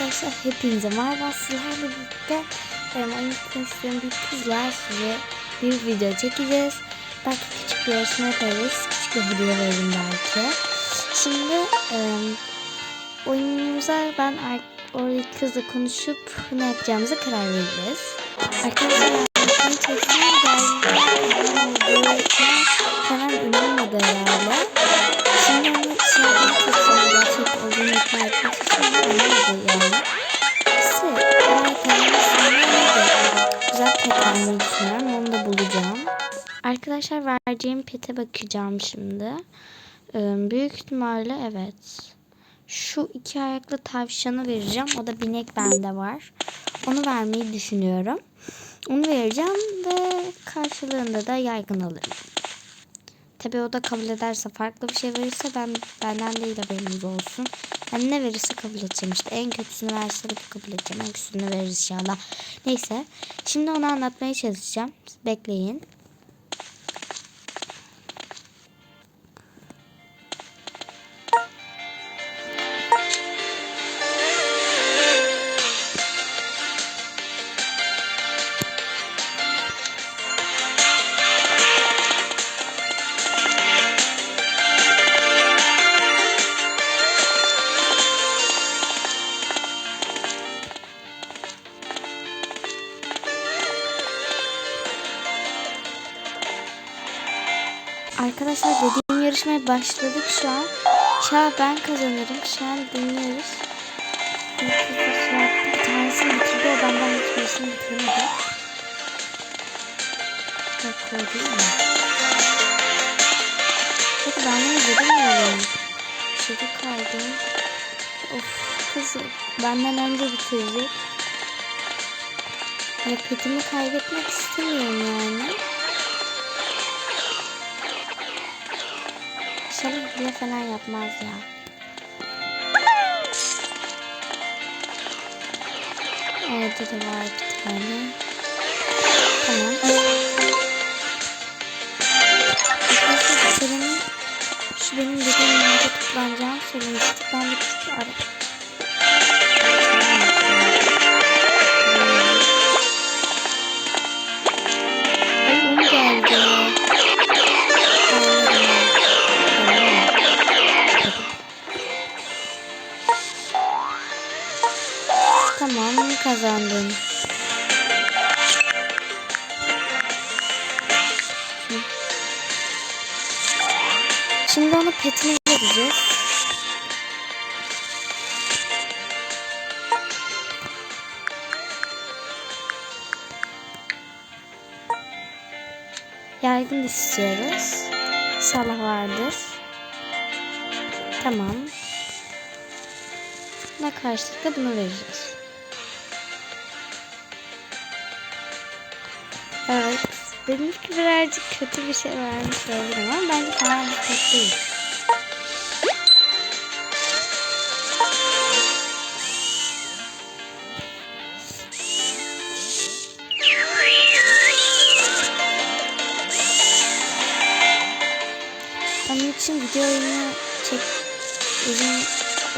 Arkadaşlar hepinize merhaba sizlerle birlikte benim oyun istiyorum bir kızla size bir video çekeceğiz. Belki küçük bir yarışma yaparız. Küçük bir hediye veririm belki. Şimdi e, oyunumuza ben oradaki kızla konuşup ne yapacağımıza karar vereceğiz. Arkadaşlar çalıştım. Hemen Arkadaşlar vereceğim pete bakacağım şimdi. Ee, büyük ihtimalle evet. Şu iki ayaklı tavşanı vereceğim. O da binek bende var. Onu vermeyi düşünüyorum. Onu vereceğim ve karşılığında da yaygın alırım. Tabi o da kabul ederse farklı bir şey verirse ben benden değil haberiniz olsun. Yani ne verirse kabul edeceğim işte. En kötüsünü verse de kabul edeceğim. En kötüsünü verir inşallah. Neyse. Şimdi onu anlatmaya çalışacağım. Bekleyin. Arkadaşlar dediğim yarışmaya başladık şu an. İnşallah ben kazanırım. Şu an dinliyoruz. Bir tanesini bitirdi. O benden hiçbirisini bitirmedi. Bak değil mi? Peki ben bunu bilmiyorum. Şurada kaldım. Of kız benden önce bitirecek. Ya petimi kaybetmek istemiyorum yani. İnşallah hile falan yapmaz ya. Orada da var bir tane. Tamam. Arkadaşlar şu benim dediğim yerde toplanacağım söylemiştik. Ben de küçük bir Şimdi ona petini vereceğiz. Yaygın istiyoruz. İnşallah vardır. Tamam. Buna karşılık da bunu vereceğiz. Benimki birazcık kötü bir şey vermiş olabilirim ama bence bir kötü değil. Onun için videoyu çek uzun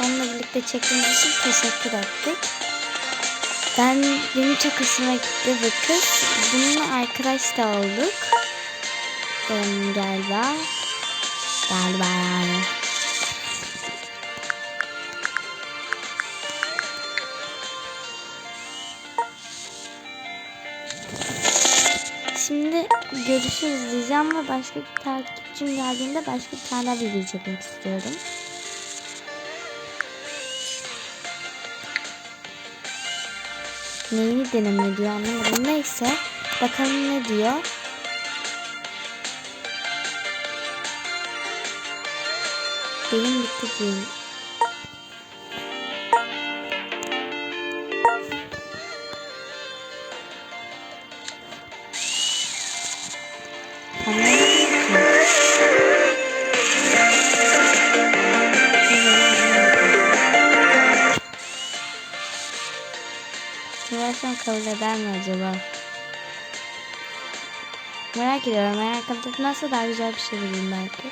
onunla birlikte çektiğimiz için teşekkür ettik. Ben benim çok hoşuma gitti bu kız. Bununla arkadaş da olduk. Benim galiba. Galiba yani. Şimdi görüşürüz diyeceğim ve başka bir takipçim geldiğinde başka bir tane video çekmek istiyorum. Neyini deneme diyor anlamadım. Neyse bakalım ne diyor. Benim bitti diyeyim. Uğraşsam kabul eder mi acaba? Merak ediyorum. Eğer kabul etmezse daha güzel bir şey vereyim belki.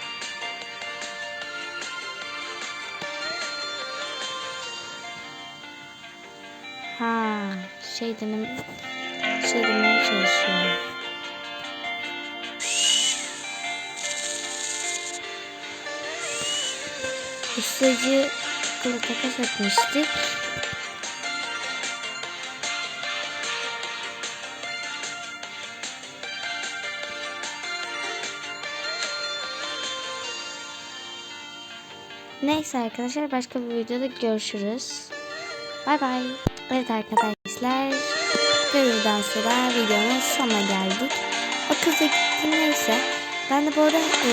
Ha, şey denem şey demeye çalışıyorum. Ustacı kılı takas etmiştik. Neyse arkadaşlar başka bir videoda görüşürüz. Bay bay. Evet arkadaşlar. Buradan sonra videonun sonuna geldik. O gittim neyse. Ben de bu arada e,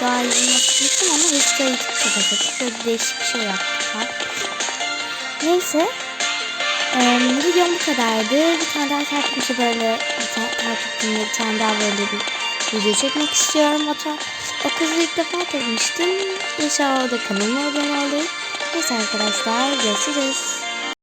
daha yapmıştım ama hızlı çok açık. Böyle değişik bir şey yaptık. Neyse. E, videom bu kadardı. Bir tane daha takipçi böyle bir tane takipçimle bir tane daha böyle bir video çekmek istiyorum. O, ta- o kızı ilk defa tanımıştım. İnşallah da kanalıma abone olur. Neyse arkadaşlar görüşürüz.